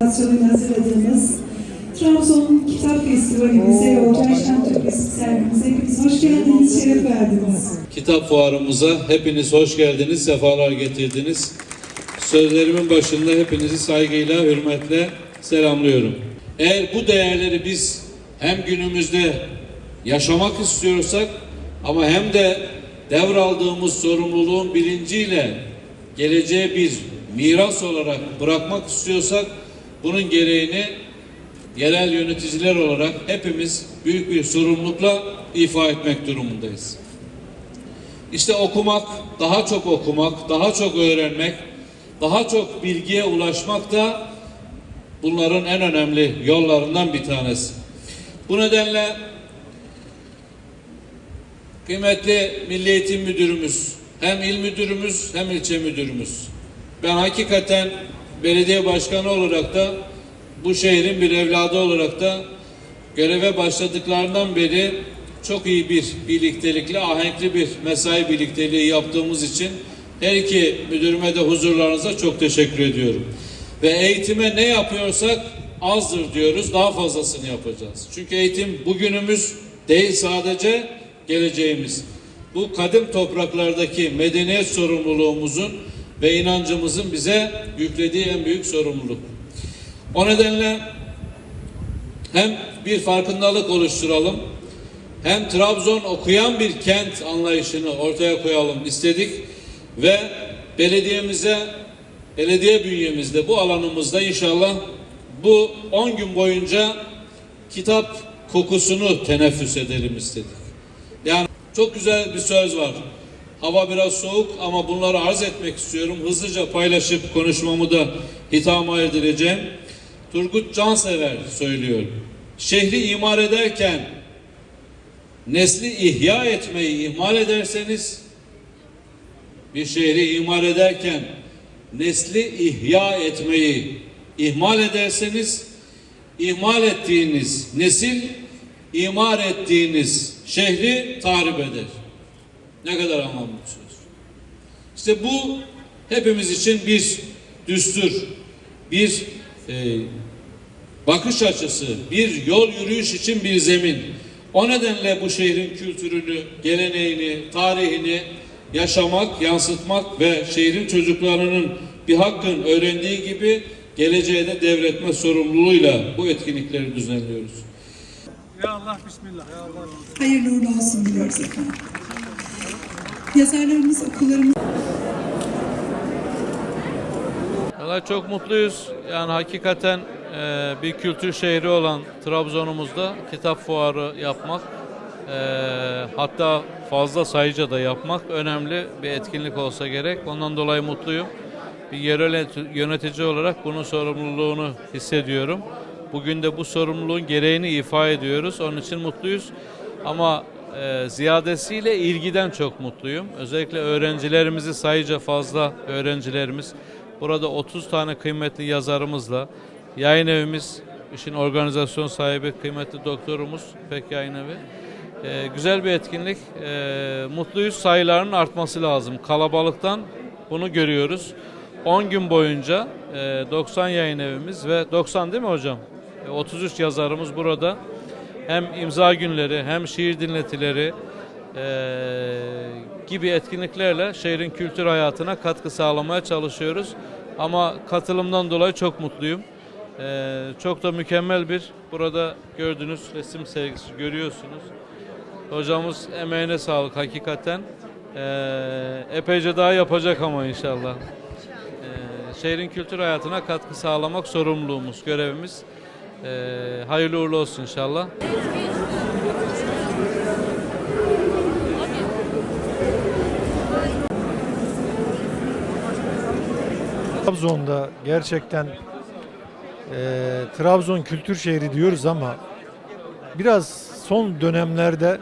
Organizasyonuyla hazırladığımız Trabzon Kitap Festivalimize, Yolcu Ayşen Türküsü sergimize hepiniz hoş geldiniz, şeref verdiniz. Kitap fuarımıza hepiniz hoş geldiniz, sefalar getirdiniz. Sözlerimin başında hepinizi saygıyla, hürmetle selamlıyorum. Eğer bu değerleri biz hem günümüzde yaşamak istiyorsak ama hem de devraldığımız sorumluluğun bilinciyle geleceğe bir miras olarak bırakmak istiyorsak bunun gereğini yerel yöneticiler olarak hepimiz büyük bir sorumlulukla ifa etmek durumundayız. İşte okumak, daha çok okumak, daha çok öğrenmek, daha çok bilgiye ulaşmak da bunların en önemli yollarından bir tanesi. Bu nedenle kıymetli Milli Eğitim Müdürümüz, hem il müdürümüz hem ilçe müdürümüz. Ben hakikaten belediye başkanı olarak da bu şehrin bir evladı olarak da göreve başladıklarından beri çok iyi bir birliktelikle, ahenkli bir mesai birlikteliği yaptığımız için her iki müdürüme de huzurlarınıza çok teşekkür ediyorum. Ve eğitime ne yapıyorsak azdır diyoruz, daha fazlasını yapacağız. Çünkü eğitim bugünümüz değil sadece geleceğimiz. Bu kadim topraklardaki medeniyet sorumluluğumuzun ve inancımızın bize yüklediği en büyük sorumluluk. O nedenle hem bir farkındalık oluşturalım, hem Trabzon okuyan bir kent anlayışını ortaya koyalım istedik ve belediyemize, belediye bünyemizde bu alanımızda inşallah bu 10 gün boyunca kitap kokusunu teneffüs edelim istedik. Yani çok güzel bir söz var. Hava biraz soğuk ama bunları arz etmek istiyorum. Hızlıca paylaşıp konuşmamı da hitama edileceğim. Turgut Cansever söylüyor. Şehri imar ederken nesli ihya etmeyi ihmal ederseniz bir şehri imar ederken nesli ihya etmeyi ihmal ederseniz ihmal ettiğiniz nesil imar ettiğiniz şehri tahrip eder. Ne kadar anlamlı bir söz. İşte bu hepimiz için bir düstur, bir e, bakış açısı, bir yol yürüyüş için bir zemin. O nedenle bu şehrin kültürünü, geleneğini, tarihini yaşamak, yansıtmak ve şehrin çocuklarının bir hakkın öğrendiği gibi geleceğe de devretme sorumluluğuyla bu etkinlikleri düzenliyoruz. Ya Allah bismillah. Ya Allah. Hayırlı uğurlu olsun diliyoruz efendim. Yazarlarımız, okullarımız Valla çok mutluyuz. Yani hakikaten e, bir kültür şehri olan Trabzon'umuzda kitap fuarı yapmak, e, hatta fazla sayıca da yapmak önemli bir etkinlik olsa gerek. Ondan dolayı mutluyum. Bir yerel yönetici olarak bunun sorumluluğunu hissediyorum. Bugün de bu sorumluluğun gereğini ifa ediyoruz. Onun için mutluyuz. Ama e, ziyadesiyle ilgiden çok mutluyum. Özellikle öğrencilerimizi sayıca fazla öğrencilerimiz. Burada 30 tane kıymetli yazarımızla yayın evimiz, işin organizasyon sahibi kıymetli doktorumuz Pek Yayın Evi. E, güzel bir etkinlik. E, mutluyuz. Sayılarının artması lazım. Kalabalıktan bunu görüyoruz. 10 gün boyunca e, 90 yayın evimiz ve 90 değil mi hocam? E, 33 yazarımız burada. Hem imza günleri hem şiir dinletileri e, gibi etkinliklerle şehrin kültür hayatına katkı sağlamaya çalışıyoruz. Ama katılımdan dolayı çok mutluyum. E, çok da mükemmel bir burada gördüğünüz resim sergisi görüyorsunuz. Hocamız emeğine sağlık hakikaten. E, epeyce daha yapacak ama inşallah. E, şehrin kültür hayatına katkı sağlamak sorumluluğumuz, görevimiz. E, hayırlı uğurlu olsun inşallah. Trabzon'da gerçekten e, Trabzon kültür şehri diyoruz ama biraz son dönemlerde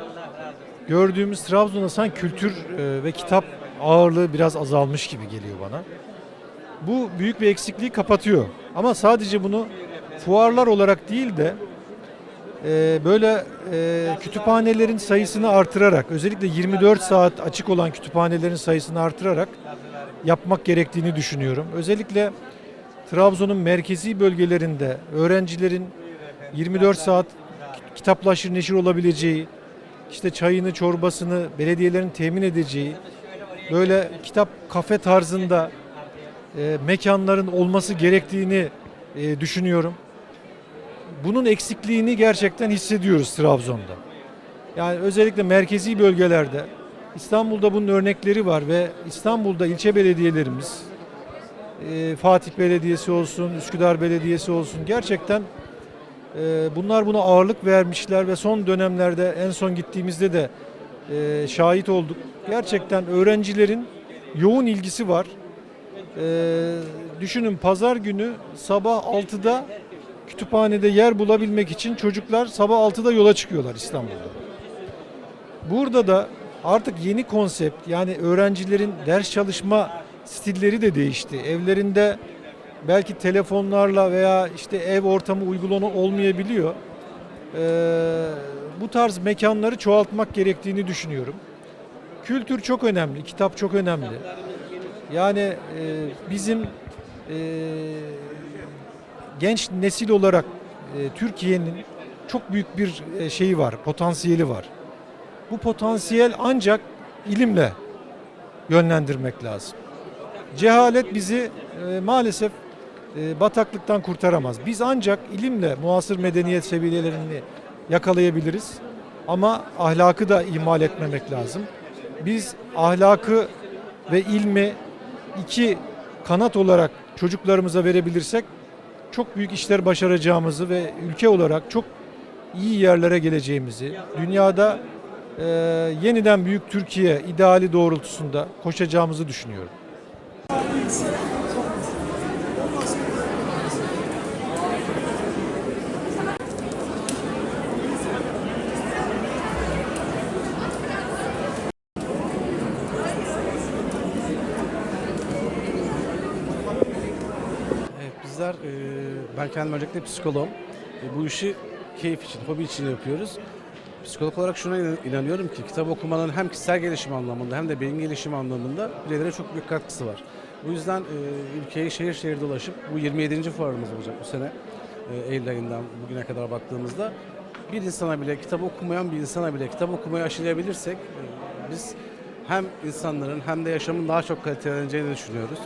gördüğümüz Trabzon'da sanki kültür e, ve kitap ağırlığı biraz azalmış gibi geliyor bana. Bu büyük bir eksikliği kapatıyor. Ama sadece bunu fuarlar olarak değil de e, böyle e, kütüphanelerin sayısını artırarak özellikle 24 saat açık olan kütüphanelerin sayısını artırarak yapmak gerektiğini düşünüyorum. Özellikle Trabzon'un merkezi bölgelerinde öğrencilerin 24 saat kitaplaşır neşir olabileceği, işte çayını, çorbasını belediyelerin temin edeceği, böyle kitap kafe tarzında e, mekanların olması gerektiğini e, düşünüyorum. Bunun eksikliğini gerçekten hissediyoruz Trabzon'da. Yani özellikle merkezi bölgelerde İstanbul'da bunun örnekleri var ve İstanbul'da ilçe belediyelerimiz e, Fatih Belediyesi olsun, Üsküdar Belediyesi olsun gerçekten e, bunlar buna ağırlık vermişler ve son dönemlerde en son gittiğimizde de e, şahit olduk. Gerçekten öğrencilerin yoğun ilgisi var. Düşünün pazar günü sabah 6'da kütüphanede yer bulabilmek için çocuklar sabah 6'da yola çıkıyorlar İstanbul'da. Burada da artık yeni konsept yani öğrencilerin ders çalışma stilleri de değişti. Evlerinde belki telefonlarla veya işte ev ortamı uygulama olmayabiliyor. Ee, bu tarz mekanları çoğaltmak gerektiğini düşünüyorum. Kültür çok önemli, kitap çok önemli. Yani e, bizim e, genç nesil olarak e, Türkiye'nin çok büyük bir e, şeyi var, potansiyeli var. Bu potansiyel ancak ilimle yönlendirmek lazım. Cehalet bizi e, maalesef e, bataklıktan kurtaramaz. Biz ancak ilimle muasır medeniyet seviyelerini yakalayabiliriz. Ama ahlakı da ihmal etmemek lazım. Biz ahlakı ve ilmi iki kanat olarak çocuklarımıza verebilirsek çok büyük işler başaracağımızı ve ülke olarak çok iyi yerlere geleceğimizi, dünyada e, yeniden büyük Türkiye ideali doğrultusunda koşacağımızı düşünüyorum. Bizler, e, ben kendim öncelikle psikoloğum. E, bu işi keyif için, hobi için yapıyoruz. Psikolog olarak şuna inan- inanıyorum ki kitap okumanın hem kişisel gelişim anlamında hem de beyin gelişimi anlamında bireylere çok büyük katkısı var. Bu yüzden e, ülkeyi şehir şehir dolaşıp bu 27. fuarımız olacak bu sene. E, Eylül ayından bugüne kadar baktığımızda bir insana bile, kitap okumayan bir insana bile kitap okumayı aşılayabilirsek e, biz hem insanların hem de yaşamın daha çok kaliteleneceğini düşünüyoruz.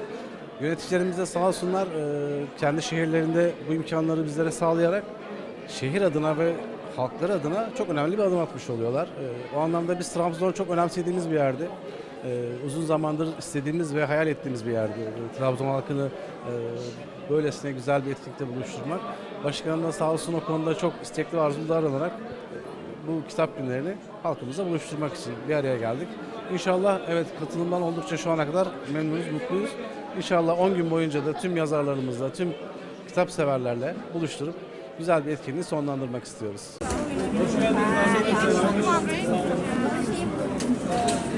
Yöneticilerimiz de sağ olsunlar e, kendi şehirlerinde bu imkanları bizlere sağlayarak şehir adına ve halkları adına çok önemli bir adım atmış oluyorlar. E, O anlamda biz Trabzon'u çok önemsediğimiz bir yerde. E, Uzun zamandır istediğimiz ve hayal ettiğimiz bir yerde. E, Trabzon halkını böylesine güzel bir etkinlikte buluşturmak. Başkanım da sağ olsun o konuda çok istekli ve arzulu davranarak e, bu kitap günlerini halkımıza buluşturmak için bir araya geldik. İnşallah evet katılımdan oldukça şu ana kadar memnunuz, mutluyuz. İnşallah 10 gün boyunca da tüm yazarlarımızla, tüm kitap severlerle buluşturup güzel bir etkinliği sonlandırmak istiyoruz.